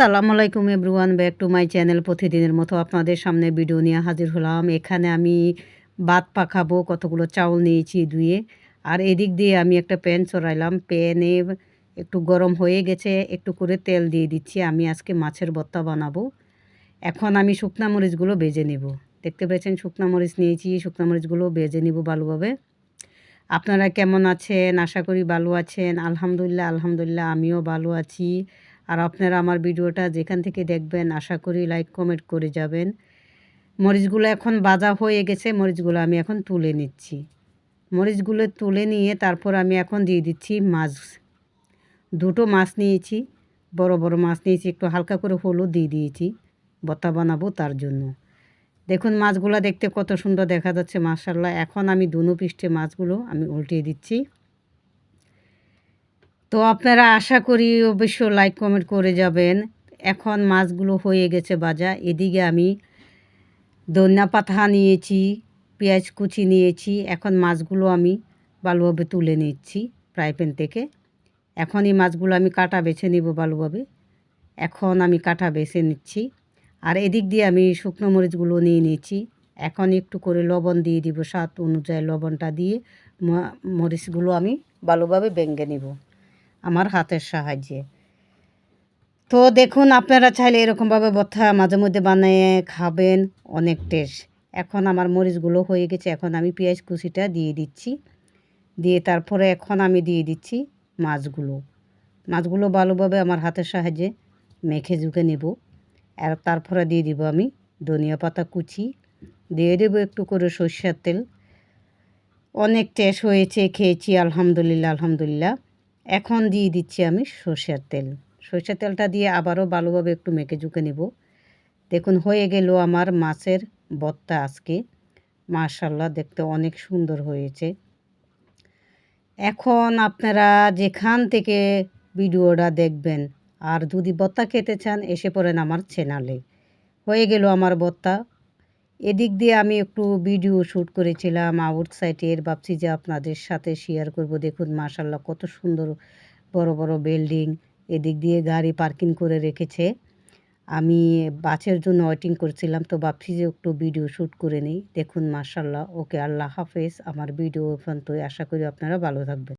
আসসালামু আলাইকুম everyone, back to my channel প্রতিদিনের মতো আপনাদের সামনে ভিডিও নিয়ে হাজির হলাম। এখানে আমি ভাত পাখাবো কতগুলো চাউল নিয়েছি ধুয়ে। আর এদিক দিয়ে আমি একটা প্যান চড়াইলাম প্যানে একটু গরম হয়ে গেছে, একটু করে তেল দিয়ে দিচ্ছি। আমি আজকে মাছের ভর্তা বানাবো। এখন আমি শুকনা মরিচগুলো বেজে নেব। দেখতে পেয়েছেন, শুকনা মরিচ নিয়েছি, শুকনা মরিচগুলো বেজে নিব ভালোভাবে। আপনারা কেমন আছেন? আশা করি ভালো আছেন। আলহামদুলিল্লাহ আলহামদুলিল্লাহ, আমিও ভালো আছি। আর আপনারা আমার ভিডিওটা যেখান থেকে দেখবেন, আশা করি লাইক কমেন্ট করে যাবেন। মরিচগুলো এখন বাজা হয়ে গেছে, মরিচগুলো আমি এখন তুলে নিচ্ছি। মরিচগুলো তুলে নিয়ে তারপর আমি এখন দিয়ে দিচ্ছি মাছ। দুটো মাছ নিয়েছি, বড় বড় মাছ নিয়েছি, একটু হালকা করে হলুদ দিয়ে দিয়েছি বতা বানাবো তার জন্য। দেখুন মাছগুলো দেখতে কত সুন্দর দেখা যাচ্ছে মাশাল্লাহ এখন আমি দুনো পৃষ্ঠে মাছগুলো আমি উল্টিয়ে দিচ্ছি। তো আপনারা আশা করি অবশ্য লাইক কমেন্ট করে যাবেন। এখন মাছগুলো হয়ে গেছে বাজা এদিকে আমি ধনিয়া পাতা নিয়েছি, পেঁয়াজ কুচি নিয়েছি। এখন মাছগুলো আমি ভালোভাবে তুলে নিচ্ছি ফ্রাই প্যান থেকে। এখন এই মাছগুলো আমি কাটা বেছে নিব ভালোভাবে। এখন আমি কাটা বেছে নিচ্ছি। আর এদিক দিয়ে আমি শুকনো মরিচগুলো নিয়ে নিয়েছি। এখন একটু করে লবণ দিয়ে দিব, স্বাদ অনুযায়ী লবণটা দিয়ে মরিচগুলো আমি ভালোভাবে বেঙ্গে নিব। আমার হাতের সাহায্যে। তো দেখুন, আপনারা চাইলে এরকমভাবে বথা মাঝে মধ্যে বানিয়ে খাবেন, অনেক টেস্ট এখন আমার মরিচগুলো হয়ে গেছে, এখন আমি পেঁয়াজ কুচিটা দিয়ে দিচ্ছি। দিয়ে তারপরে এখন আমি দিয়ে দিচ্ছি মাছগুলো। মাছগুলো ভালোভাবে আমার হাতের সাহায্যে মেখে ঝুঁকে নেব। আর তারপরে দিয়ে দিব আমি ধনিয়া পাতা কুচি। দিয়ে দেবো একটু করে সর্ষের তেল। অনেক টেস্ট হয়েছে, খেয়েছি, আলহামদুলিল্লাহ আলহামদুলিল্লাহ। এখন দিয়ে দিচ্ছি আমি সর্ষের তেল। সর্ষের তেলটা দিয়ে আবারও ভালোভাবে একটু মেখে ঝুঁকে নেব। দেখুন, হয়ে গেল আমার মাছের বত্তা আজকে। মাশাল্লাহ দেখতে অনেক সুন্দর হয়েছে। এখন আপনারা যেখান থেকে ভিডিওটা দেখবেন আর যদি বত্তা খেতে চান, এসে পড়েন আমার চ্যানেলে হয়ে গেল আমার বত্তা। এদিক দিয়ে আমি একটু ভিডিও শ্যুট করেছিলাম আউটসাইডের ভাবছি যে আপনাদের সাথে শেয়ার করব। দেখুন মাশাল্লাহ কত সুন্দর বড় বড় বিল্ডিং এদিক দিয়ে গাড়ি পার্কিং করে রেখেছে। আমি বাসের জন্য ওয়েটিং করছিলাম, তো ভাবছি যে একটু ভিডিও শ্যুট করে নিই। দেখুন মাশাল্লাহ ওকে আল্লাহ হাফেজ। আমার ভিডিও পর্যন্ত আশা করি আপনারা ভালো থাকবেন।